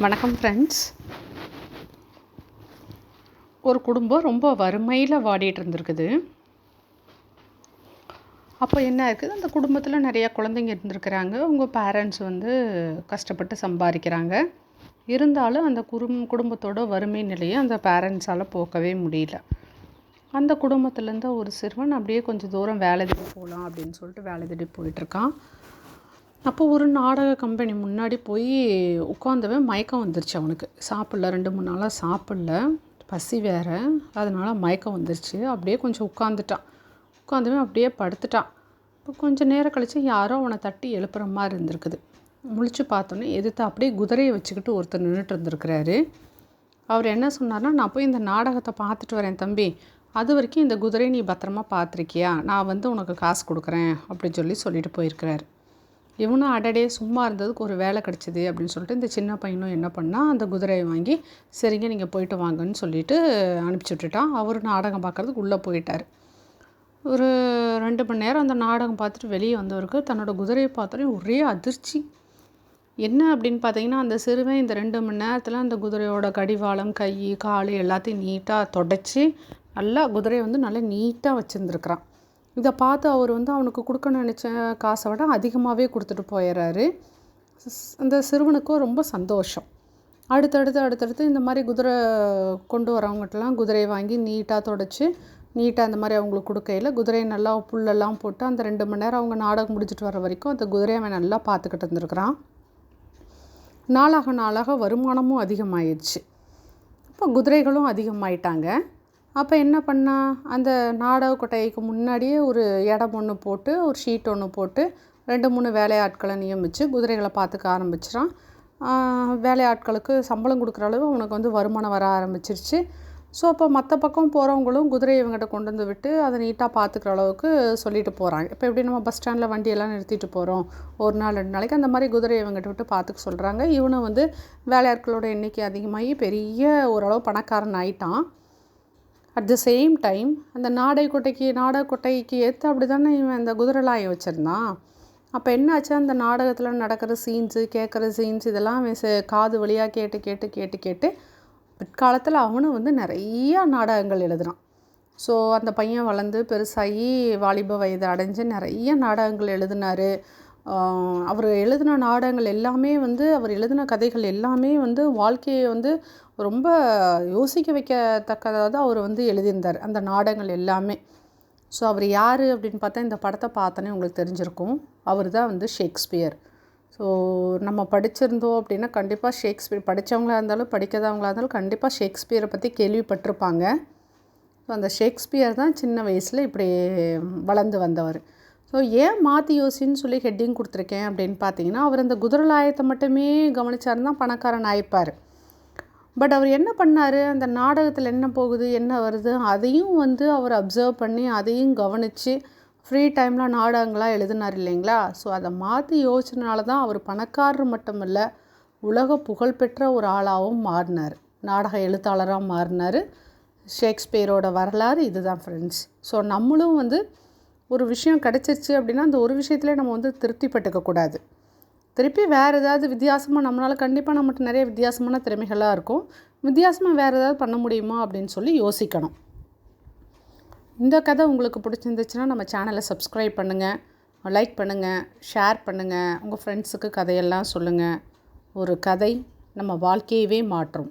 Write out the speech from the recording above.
வணக்கம் ஃப்ரெண்ட்ஸ் ஒரு குடும்பம் ரொம்ப வறுமையில் வாடிட்டு இருந்திருக்குது. அப்போ என்ன இருக்குது? அந்த குடும்பத்தில் நிறையா குழந்தைங்க இருந்திருக்கிறாங்க. உங்கள் பேரண்ட்ஸ் வந்து கஷ்டப்பட்டு சம்பாதிக்கிறாங்க. இருந்தாலும் அந்த குடும் குடும்பத்தோட வறுமை நிலையை அந்த பேரண்ட்ஸால் போக்கவே முடியல. அந்த குடும்பத்துலேருந்து ஒரு சிறுவன் அப்படியே கொஞ்சம் தூரம் வேலை தேடி போகலாம் அப்படின்னு சொல்லிட்டு வேலை தேடி போயிட்டுருக்கான் அப்போ ஒரு நாடக கம்பெனி முன்னாடி போய் உட்காந்தவன் மயக்கம் வந்துருச்சு அவனுக்கு. சாப்பிட்ல ரெண்டு மூணு நாளாக சாப்பிட்ல. பசி வேறு. அதனால் மயக்கம் வந்துருச்சு. அப்படியே கொஞ்சம் உட்காந்துட்டான் உட்காந்தவன் அப்படியே படுத்துட்டான். இப்போ கொஞ்சம் நேரம் கழித்து யாரோ அவனை தட்டி எழுப்புற மாதிரி இருந்திருக்குது. முழிச்சு பார்த்தோன்னே எதிர்த்து அப்படியே குதிரையை வச்சுக்கிட்டு ஒருத்தர் நின்றுட்டு இருந்திருக்கிறாரு. அவர் என்ன சொன்னார்னா நான் போய் இந்த நாடகத்தை பார்த்துட்டு வரேன் தம்பி. அது வரைக்கும் இந்த குதிரையை நீ பத்திரமா பார்த்துருக்கியா? நான் வந்து உனக்கு காசு கொடுக்குறேன். அப்படின்னு சொல்லி சொல்லிட்டு போயிருக்கிறாரு. இவனும் அடடே சும்மா இருந்ததுக்கு ஒரு வேலை கிடச்சிது அப்படின்னு சொல்லிட்டு இந்த சின்ன பையனும் என்ன பண்ணால் அந்த குதிரையை வாங்கி சரிங்க நீங்கள் போயிட்டு வாங்கன்னு சொல்லிட்டு அனுப்பிச்சி விட்டுட்டான். அவர் நாடகம் பார்க்குறதுக்கு உள்ளே போயிட்டார். ஒரு ரெண்டு மணி நேரம் அந்த நாடகம் பார்த்துட்டு வெளியே வந்தவருக்கு தன்னோட குதிரையை பார்த்தோன்னே ஒரே அதிர்ச்சி. என்ன அப்படின்னு பார்த்தீங்கன்னா அந்த சிறுவன் இந்த ரெண்டு மணி நேரத்தில் அந்த குதிரையோட கடிவாளம் கை கால் எல்லாத்தையும் நீட்டாக தொடச்சி நல்லா குதிரையை வந்து நல்லா நீட்டாக வச்சுருந்துருக்குறான். இதை பார்த்து அவர் வந்து அவனுக்கு கொடுக்கணும்னு நினச்ச காசை விட அதிகமாகவே கொடுத்துட்டு போயிடுறாரு. அந்த சிறுவனுக்கும் ரொம்ப சந்தோஷம். அடுத்தடுத்து அடுத்தடுத்து இந்த மாதிரி குதிரை கொண்டு வரவங்கட்டெல்லாம் குதிரையை வாங்கி நீட்டாக தொடச்சி நீட்டாக அந்த மாதிரி அவங்களுக்கு கொடுக்கையில் குதிரையை நல்லா புல்லெல்லாம் போட்டு அந்த ரெண்டு மணி நேரம் அவங்க நாடகம் முடிச்சுட்டு வர வரைக்கும் அந்த குதிரையை அவன் நல்லா பார்த்துக்கிட்டு இருந்திருக்கிறான். நாளாக நாளாக வருமானமும் அதிகமாயிடுச்சு. இப்போ குதிரைகளும் அதிகமாயிட்டாங்க. அப்போ என்ன பண்ணா? அந்த நாடக கொட்டைக்கு முன்னாடியே ஒரு இடம் ஒன்று போட்டு ஒரு ஷீட் ஒன்று போட்டு ரெண்டு மூணு வேலையாட்களை நியமித்து குதிரைகளை பார்த்துக்க ஆரம்பிச்சிடான் வேலையாட்களுக்கு சம்பளம் கொடுக்குற அளவு அவனுக்கு வந்து வருமானம் வர ஆரம்பிச்சிருச்சு. ஸோ அப்போ மற்ற பக்கம் போகிறவங்களும் குதிரையை இவங்ககிட்ட கொண்டு வந்து விட்டு அதை நீட்டாக பார்த்துக்கிற அளவுக்கு சொல்லிட்டு போகிறாங்க இப்போ எப்படி நம்ம பஸ் ஸ்டாண்டில் வண்டியெல்லாம் நிறுத்திட்டு போகிறோம் ஒரு நாள் ரெண்டு நாளைக்கு அந்த மாதிரி குதிரையை இவங்ககிட்ட விட்டு பார்த்துக்க சொல்கிறாங்க இவனும் வந்து வேலையாட்களோட எண்ணிக்கை அதிகமாகி பெரிய ஓரளவு பணக்காரன் ஆயிட்டான். அட் த சேம் டைம் அந்த நாடை கொட்டைக்கு நாடக கொட்டைக்கு ஏற்ற அப்படி தானே இவன் அந்த குதிரைலாயை வச்சுருந்தான். அப்போ என்னாச்சு? அந்த நாடகத்தில் நடக்கிற சீன்ஸு கேட்குற சீன்ஸ் இதெல்லாம் அவன் காது வழியாக கேட்டு கேட்டு கேட்டு கேட்டு பிற்காலத்தில் அவனும் வந்து நிறையா நாடகங்கள் எழுதுனான் ஸோ அந்த பையன் வளர்ந்து பெருசாகி வாலிப வயது அடைஞ்சு நிறைய நாடகங்கள் எழுதினார். அவர் எழுதின நாடகங்கள் எல்லாமே வந்து அவர் எழுதின கதைகள் எல்லாமே வந்து வாழ்க்கையை வந்து ரொம்ப யோசிக்க வைக்கத்தக்கதாக தான் அவர் வந்து எழுதியிருந்தார். அந்த நாடகங்கள் எல்லாமே. ஸோ அவர் யார் அப்படின்னு பார்த்தா இந்த படத்தை பார்த்தோன்னே உங்களுக்கு தெரிஞ்சிருக்கும். அவர் தான் வந்து ஷேக்ஸ்பியர். ஸோ நம்ம படிச்சிருந்தோம் அப்படின்னா கண்டிப்பாக ஷேக்ஸ்பியர் படித்தவங்களாக இருந்தாலும் படிக்காதவங்களாக இருந்தாலும் கண்டிப்பாக ஷேக்ஸ்பியரை பற்றி கேள்விப்பட்டிருப்பாங்க. ஸோ அந்த ஷேக்ஸ்பியர் தான் சின்ன வயசில் இப்படி வளர்ந்து வந்தவர். ஸோ ஏன் மாற்றி யோசின்னு சொல்லி ஹெட்டிங் கொடுத்துருக்கேன் அப்படின்னு பார்த்தீங்கன்னா அவர் அந்த குதிரலாயத்தை மட்டுமே கவனிச்சாருன்னா பணக்காரன் ஆயிப்பார். பட் அவர் என்ன பண்ணார்? அந்த நாடகத்தில் என்ன போகுது? என்ன வருது? அதையும் வந்து அவர் அப்சர்வ் பண்ணி அதையும் கவனித்து ஃப்ரீ டைமில் நாடகங்களாக எழுதினார் இல்லைங்களா? ஸோ அதை மாற்றி யோசிச்சனால தான் அவர் பணக்காரர் மட்டும் இல்லை உலக புகழ்பெற்ற ஒரு ஆளாகவும் மாறினார். நாடக எழுத்தாளராக மாறினார். ஷேக்ஸ்பியரோட வரலாறு இதுதான் ஃப்ரெண்ட்ஸ் ஸோ நம்மளும் வந்து ஒரு விஷயம் கிடச்சிருச்சு அப்படின்னா அந்த ஒரு விஷயத்துலேயே நம்ம வந்து திருப்திப்பட்டுக்கக்கூடாது திருப்பி வேறு ஏதாவது வித்தியாசமாக நம்மளால் கண்டிப்பாக நம்மகிட்ட நிறைய வித்தியாசமான திறமைகளாக இருக்கும். வித்தியாசமாக வேறு ஏதாவது பண்ண முடியுமா அப்படின்னு சொல்லி யோசிக்கணும். இந்த கதை உங்களுக்கு பிடிச்சிருந்துச்சுன்னா நம்ம சேனலை சப்ஸ்கிரைப் பண்ணுங்கள் லைக் பண்ணுங்கள் ஷேர் பண்ணுங்கள் உங்கள் ஃப்ரெண்ட்ஸுக்கு கதையெல்லாம் சொல்லுங்கள் ஒரு கதை நம்ம வாழ்க்கையவே மாற்றும்.